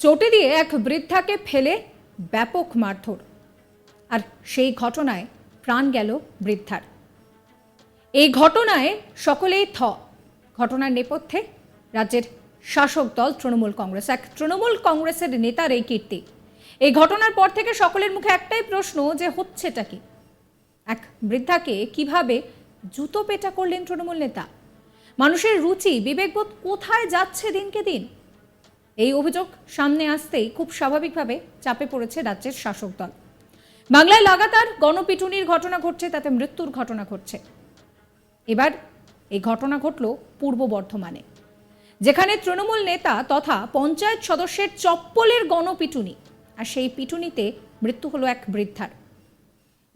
চটে দিয়ে এক বৃদ্ধাকে ফেলে ব্যাপক মারধর। আর সেই ঘটনায় প্রাণ গেল বৃদ্ধার। এই ঘটনায় সকলেই থ। ঘটনার নেপথ্যে রাজ্যের শাসক দল তৃণমূল কংগ্রেস। এক তৃণমূল কংগ্রেসের নেতার এই কীর্তি। এই ঘটনার পর থেকে সকলের মুখে একটাই প্রশ্ন যে হচ্ছেটা কি? এক বৃদ্ধাকে কীভাবে জুতো পেটা করলেন তৃণমূল নেতা? মানুষের রুচি, বিবেকবোধ কোথায় যাচ্ছে দিনকে দিন? এই অভিযোগ সামনে আসতেই খুব স্বাভাবিকভাবে চাপে পড়েছে রাজ্যের শাসক দল। বাংলায় লাগাতার গণপিটুনির ঘটনা ঘটছে, তাতে মৃত্যুর ঘটনা ঘটছে। এবার এই ঘটনা ঘটল পূর্ব বর্ধমানে, যেখানে তৃণমূল নেতা তথা পঞ্চায়েত সদস্যের চপ্পলের গণপিটুনি আর সেই পিটুনিতে মৃত্যু হলো এক বৃদ্ধার।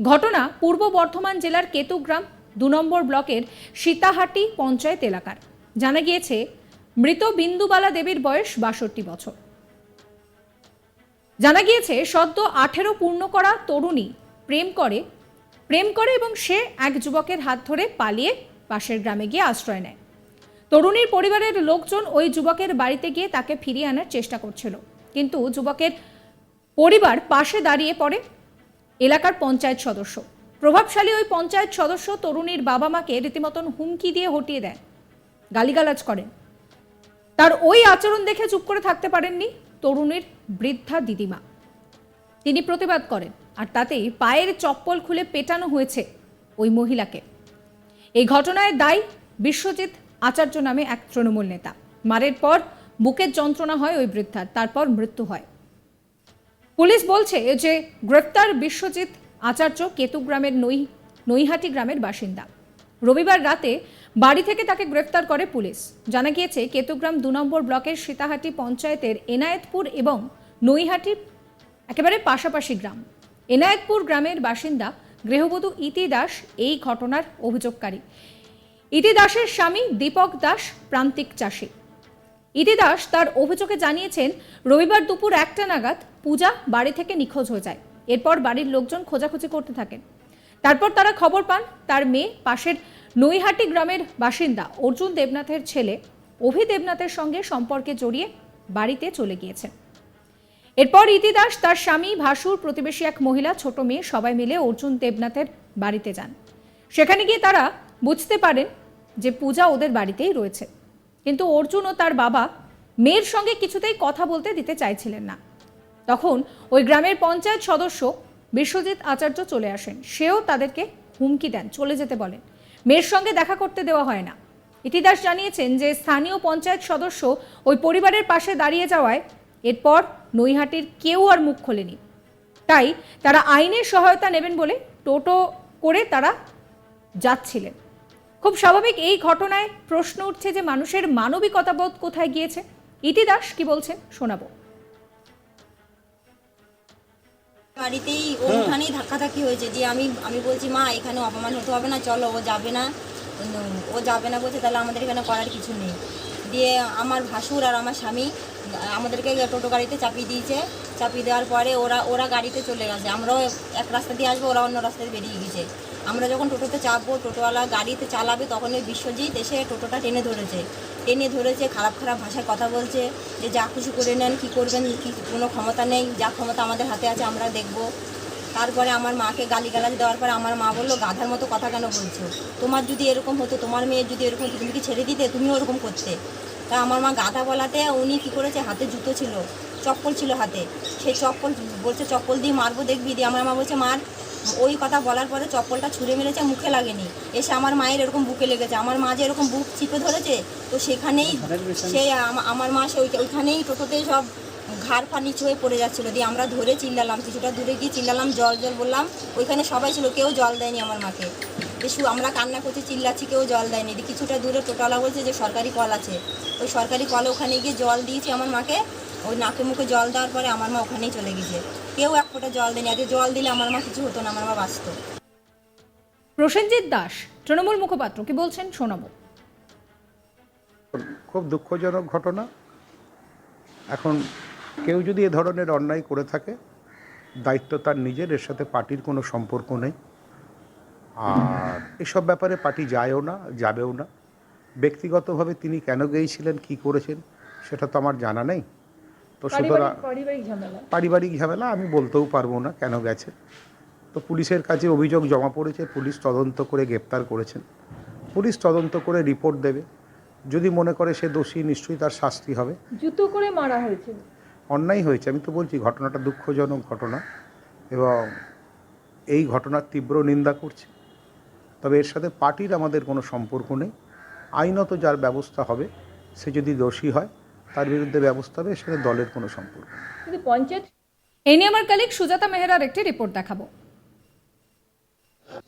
ঘটনা পূর্ব বর্ধমান জেলার কেতুগ্রাম দু নম্বর ব্লকের সীতাহাটি পঞ্চায়েত এলাকার। জানা গিয়েছে মৃত বিন্দুবালা দেবীর বয়স বাষট্টি বছর। জানা গিয়েছে, সদ্য আঠেরো পূর্ণ করা তরুণী প্রেম করে প্রেম করে এবং সে এক যুবকের হাত ধরে পালিয়ে পাশের গ্রামে গিয়ে আশ্রয় নেয়। তরুণীর পরিবারের লোকজন ওই যুবকের বাড়িতে গিয়ে তাকে ফিরিয়ে আনার চেষ্টা করছিল। কিন্তু যুবকের পরিবার পাশে দাঁড়িয়ে পড়ে এলাকার পঞ্চায়েত সদস্য। প্রভাবশালী ওই পঞ্চায়েত সদস্য তরুণীর বাবা মাকে রীতিমতন হুমকি দিয়ে হটিয়ে দেন। গালিগালাজ করেন। তার ওই আচরণ দেখে চুপ করে থাকতে পারেননি তরুণীর বৃদ্ধা দিদিমা। তিনি প্রতিবাদ করেন, আর তাতেই পায়ের চপ্পল খুলে পেটানো হয়েছে ওই মহিলাকে। এই ঘটনায় দায়ী বিশ্বজিৎ আচার্য নামে এক তৃণমূল নেতা। মারের পর বুকের যন্ত্রণা হয় ওই বৃদ্ধার, তারপর মৃত্যু হয়। পুলিশ বলছে যে, গ্রেপ্তার বিশ্বজিৎ আচার্য কেতুগ্রামের নই নৈহাটি গ্রামের বাসিন্দা। রবিবার রাতে বাড়ি থেকে তাকে গ্রেফতার করে পুলিশ। জানা গিয়েছে, কেতুগ্রাম দু নম্বর ব্লকের সীতাহাটি পঞ্চায়েতের এনায়েতপুর এবং নৈহাটি একেবারে পাশাপাশি গ্রাম। এনায়েতপুর গ্রামের বাসিন্দা গৃহবধূ ইতি দাস এই ঘটনার অভিযোগকারী। ইতি দাসের স্বামী দীপক দাস, প্রান্তিক চাষী। ইতি দাস তার অভিযোগে জানিয়েছেন, রবিবার দুপুর একটা নাগাদ পূজা বাড়ি থেকে নিখোঁজ হয়ে যায়। এরপর বাড়ির লোকজন খোঁজাখুঁজি করতে থাকেন। তারপর তারা খবর পান, তার মেয়ে পাশের নৈহাটি গ্রামের বাসিন্দা অর্জুন দেবনাথের ছেলে অভি দেবনাথের সঙ্গে সম্পর্কে জড়িয়ে বাড়িতে চলে গিয়েছেন এরপর ইতি দাস তার স্বামী ভাসুর প্রতিবেশী এক মহিলা, ছোট মেয়ে সবাই মিলে অর্জুন দেবনাথের বাড়িতে যান। সেখানে গিয়ে তারা বুঝতে পারেন যে পূজা ওদের বাড়িতেই রয়েছে। কিন্তু অর্জুন ও তার বাবা মেয়ের সঙ্গে কিছুতেই কথা বলতে দিতে চাইছিলেন না। তখন ওই গ্রামের পঞ্চায়েত সদস্য বিশ্বজিৎ আচার্য চলে আসেন। সেও তাদেরকে হুমকি দেন, চলে যেতে বলেন। মেয়ের সঙ্গে দেখা করতে দেওয়া হয় না। ইতিদাস জানিয়েছেন যে, স্থানীয় পঞ্চায়েত সদস্য ওই পরিবারের পাশে দাঁড়িয়ে যাওয়ায় এরপর নৈহাটির কেউ আর মুখ খোলেনি। তাই তারা আইনের সহায়তা নেবেন বলে টোটো করে তারা যাচ্ছিলেন। খুব স্বাভাবিক এই ঘটনায় প্রশ্ন উঠছে যে, মানুষের মানবিকতাবোধ কোথায় গিয়েছে? ইতিদাস কি বলছেন শোনাবো। বাড়িতেই ওখানেই ধাক্কাধাক্কি হয়েছে যে আমি আমি বলছি মা এখানে অপমান হতে হবে না চলো ও যাবে না। ও যাবে না বলছে তাহলে আমাদের এখানে করার কিছু নেই। দিয়ে আমার ভাসুর আর আমার স্বামী আমাদেরকে টোটো গাড়িতে চাপিয়ে দিয়েছে। চাপিয়ে দেওয়ার পরে ওরা ওরা গাড়িতে চলে গেছে। আমরাও এক রাস্তা দিয়ে আসব ওরা অন্য রাস্তায় বেরিয়ে গেছে। আমরা যখন টোটোতে চাপবো টোটোওয়ালা গাড়িতে চালাবে তখন ওই বিশ্বজিৎ এসে টোটোটা টেনে ধরেছে। টেনে ধরেছে, খারাপ খারাপ ভাষায় কথা বলছে, যে যা খুশি করে নেন, কি করবেন, কি কোনো ক্ষমতা নেই, যা ক্ষমতা আমাদের হাতে আছে আমরা দেখব। তারপরে আমার মাকে গালিগালাজ দেওয়ার পরে আমার মা বলল, গাধার মতো কথা কেন বলছো? তোমার যদি এরকম হতো, তোমার মেয়ের যদি এরকম তুমি কি ছেড়ে দিতে? তুমিও ওরকম করতে? তা আমার মা গাধা বলাতে উনি কি করেছে, হাতে জুতো ছিল। চপ্পল ছিল হাতে। সেই চপ্পল বলছে, চপ্পল দিয়ে মারবো, দেখবি? দিয়ে আমার মা বলছে, মার। ওই কথা বলার পরে চপ্পলটা ছুঁড়ে মেরেছে, মুখে লাগেনি। এসে আমার মায়ের এরকম বুকে লেগেছে। আমার মা যে এরকম বুক চিপে ধরেছে, তো সেখানেই সে আমার মা সে ওইখানেই টোটোতেই সব ঘাড় ফা নিচু হয়ে পড়ে যাচ্ছিল। দিয়ে আমরা ধরে চিল্লালাম, কিছুটা দূরে গিয়ে চিল্লালাম, জল জল বললাম। ওইখানে সবাই ছিল, কেউ জল দেয়নি আমার মাকে। শু আমরা কান্না করছি, চিল্লাচ্ছি, কেউ জল দেয়নি। দিয়ে কিছুটা দূরে টোটালা বলছে যে, সরকারি কল আছে। ওই সরকারি কলে ওখানে গিয়ে জল দিয়েছি আমার মাকে। ওই নাকে মুখে জল দেওয়ার পরে আমার মা ওখানেই চলে গেছে। কেউ এক ফোঁটা জল দেয়নি। আগে জল দিলে আমার মা কিছু হতো না আমার মা বাঁচতো। প্রসেনজিৎ দাস তৃণমূল মুখপাত্র কি বলছেন শোনাবো। খুব দুঃখজনক ঘটনা। এখন কেউ যদি এ ধরনের অন্যায় করে থাকে দায়িত্ব তার নিজের এর সাথে পার্টির কোনো সম্পর্ক নেই। আর এসব ব্যাপারে পার্টি যায়ও না যাবেও না। ব্যক্তিগতভাবে তিনি কেন গিয়েছিলেন কি করেছেন সেটা তো আমার জানা নেই। তো সুতরাং পারিবারিক ঝামেলা আমি বলতেও পারব না কেন গেছে। তো পুলিশের কাছে অভিযোগ জমা পড়েছে পুলিশ তদন্ত করে গ্রেপ্তার করেছেন। পুলিশ তদন্ত করে রিপোর্ট দেবে। যদি মনে করে সে দোষী নিশ্চয়ই তার শাস্তি হবে। জুতো করে মারা হয়েছে। অন্যায় হয়েছে আমি তো বলছি ঘটনাটা দুঃখজনক ঘটনা এবং এই ঘটনার তীব্র নিন্দা করছি। তবে এর সাথে পার্টির আমাদের কোনো সম্পর্ক নেই। আইনত যার ব্যবস্থা হবে সে যদি দোষী হয় তার বিরুদ্ধে ব্যবস্থা হবে সাথে দলের কোনো সম্পর্ক পঞ্চায়েত? এই নিয়ে আমার কালিক সুজাতা মেহরার একটি রিপোর্ট দেখাবো।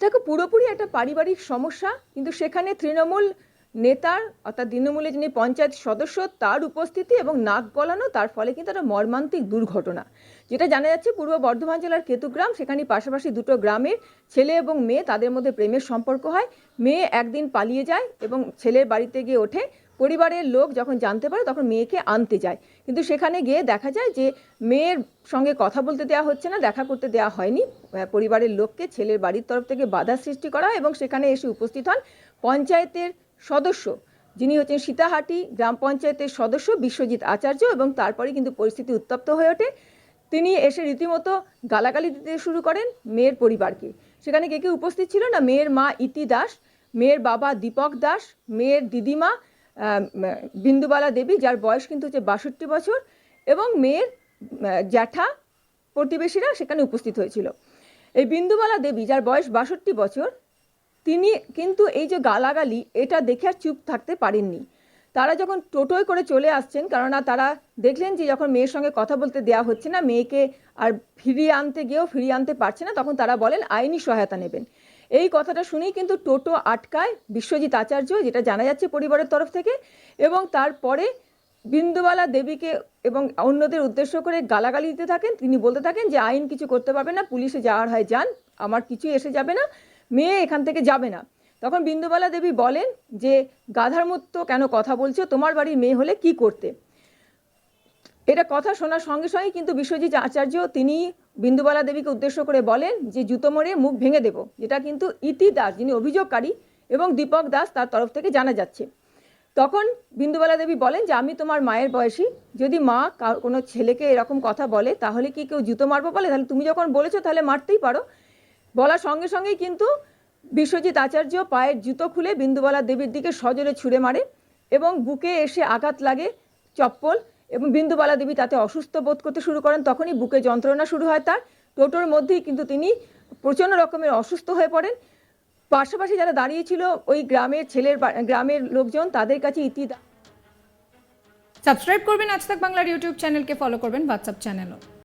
দেখো পুরোপুরি একটা পারিবারিক সমস্যা কিন্তু সেখানে তৃণমূল নেতার অর্থাৎ তৃণমূলের যিনি পঞ্চায়েত সদস্য তার উপস্থিতি এবং নাক গলানো তার ফলে কিন্তু একটা মর্মান্তিক দুর্ঘটনা। যেটা জানা যাচ্ছে পূর্ব বর্ধমান জেলার কেতুগ্রাম সেখানে পাশাপাশি দুটো গ্রামের ছেলে এবং মেয়ে তাদের মধ্যে প্রেমের সম্পর্ক হয়। মেয়ে একদিন পালিয়ে যায় এবং ছেলের বাড়িতে গিয়ে ওঠে। পরিবারের লোক যখন জানতে পারে, তখন মেয়েকে আনতে যায়। কিন্তু সেখানে গিয়ে দেখা যায় যে, মেয়ের সঙ্গে কথা বলতে দেওয়া হচ্ছে না, দেখা করতে দেওয়া হয়নি। পরিবারের লোককে ছেলের বাড়ির তরফ থেকে বাধা সৃষ্টি করা এবং সেখানে এসে উপস্থিত হন পঞ্চায়েতের সদস্য। যিনি হচ্ছেন সীতাহাটি গ্রাম পঞ্চায়েতের সদস্য বিশ্বজিৎ আচার্য এবং তারপরে কিন্তু পরিস্থিতি উত্তপ্ত হয়ে ওঠে। তিনি এসে রীতিমতো গালাগালি দিতে শুরু করেন মেয়ের পরিবারকে। সেখানে কে কে উপস্থিত ছিল না? মেয়ের মা ইতি দাস, মেয়ের বাবা দীপক দাস, মেয়ের দিদিমা বিন্দুবালা দেবী, যার বয়স কিন্তু হচ্ছে বাষট্টি বছর, এবং মেয়ের জ্যাঠা প্রতিবেশীরা সেখানে উপস্থিত হয়েছিল। এই বিন্দুবালা দেবী, যার বয়স বাষট্টি বছর, তিনি কিন্তু এই যে গালাগালি, এটা দেখে আর চুপ থাকতে পারেননি। তারা যখন টোটোয় করে চলে আসছেন, কেননা তারা দেখলেন যে যখন মেয়ের সঙ্গে কথা বলতে দেওয়া হচ্ছে না, মেয়েকে আর ফিরিয়ে আনতে গিয়েও ফিরিয়ে আনতে পারছে না, তখন তারা বলেন, আইনি সহায়তা নেবেন। এই কথাটা শুনেই কিন্তু টোটো আটকায় বিশ্বজিৎ আচার্য, যেটা জানা যাচ্ছে পরিবারের তরফ থেকে, এবং তারপরে বিন্দুবালা দেবীকে এবং অন্যদের উদ্দেশ্য করে গালাগালি দিতে থাকেন। তিনি বলতে থাকেন যে, আইন কিছু করতে পারবে না, পুলিশে যাওয়ার হয়, যান, আমার কিছুই এসে যাবে না, মেয়ে এখান থেকে যাবে না। তখন বিন্দুবালা দেবী বলেন যে, গাধার মতো কেন কথা বলছো? তোমার বাড়ির মেয়ে হলে কি করতে? এটা কথা শোনার সঙ্গে সঙ্গে কিন্তু বিশ্বজিৎ আচার্য তিনি বিন্দুবালা দেবীকে উদ্দেশ্য করে বলেন যে জুতো মরে মুখ ভেঙে দেব, যেটা কিন্তু ইতি দাস, যিনি অভিযোগকারী এবং দীপক দাস তার তরফ থেকে জানা যাচ্ছে। তখন বিন্দুবালা দেবী বলেন যে, আমি তোমার মায়ের বয়সী। যদি মা কোনো ছেলেকে এরকম কথা বলে, তাহলে কি কেউ জুতো মারবো বলে? তাহলে তুমি যখন বলেছ, তাহলে মারতেই পারো। বলার সঙ্গে সঙ্গেই কিন্তু বিশ্বজিৎ আচার্য পায়ের জুতো খুলে বিন্দুবালা দেবীর দিকে সজোরে ছুঁড়ে মারে এবং বুকে এসে আঘাত লাগে চপ্পল এবং বিন্দুবালা দেবী তাতে অসুস্থ বোধ করতে শুরু করেন, তখনই বুকে যন্ত্রণা শুরু হয় তার। টোটোর মধ্যেই কিন্তু তিনি প্রচণ্ড রকমের অসুস্থ হয়ে পড়েন। পাশাপাশি যারা দাঁড়িয়েছিল ওই গ্রামের ছেলের গ্রামের লোকজন তাদের কাছে ইতি সাবস্ক্রাইব করবেন আজ তাক বাংলার ইউটিউব চ্যানেলকে ফলো করবেন হোয়াটসঅ্যাপ চ্যানেলও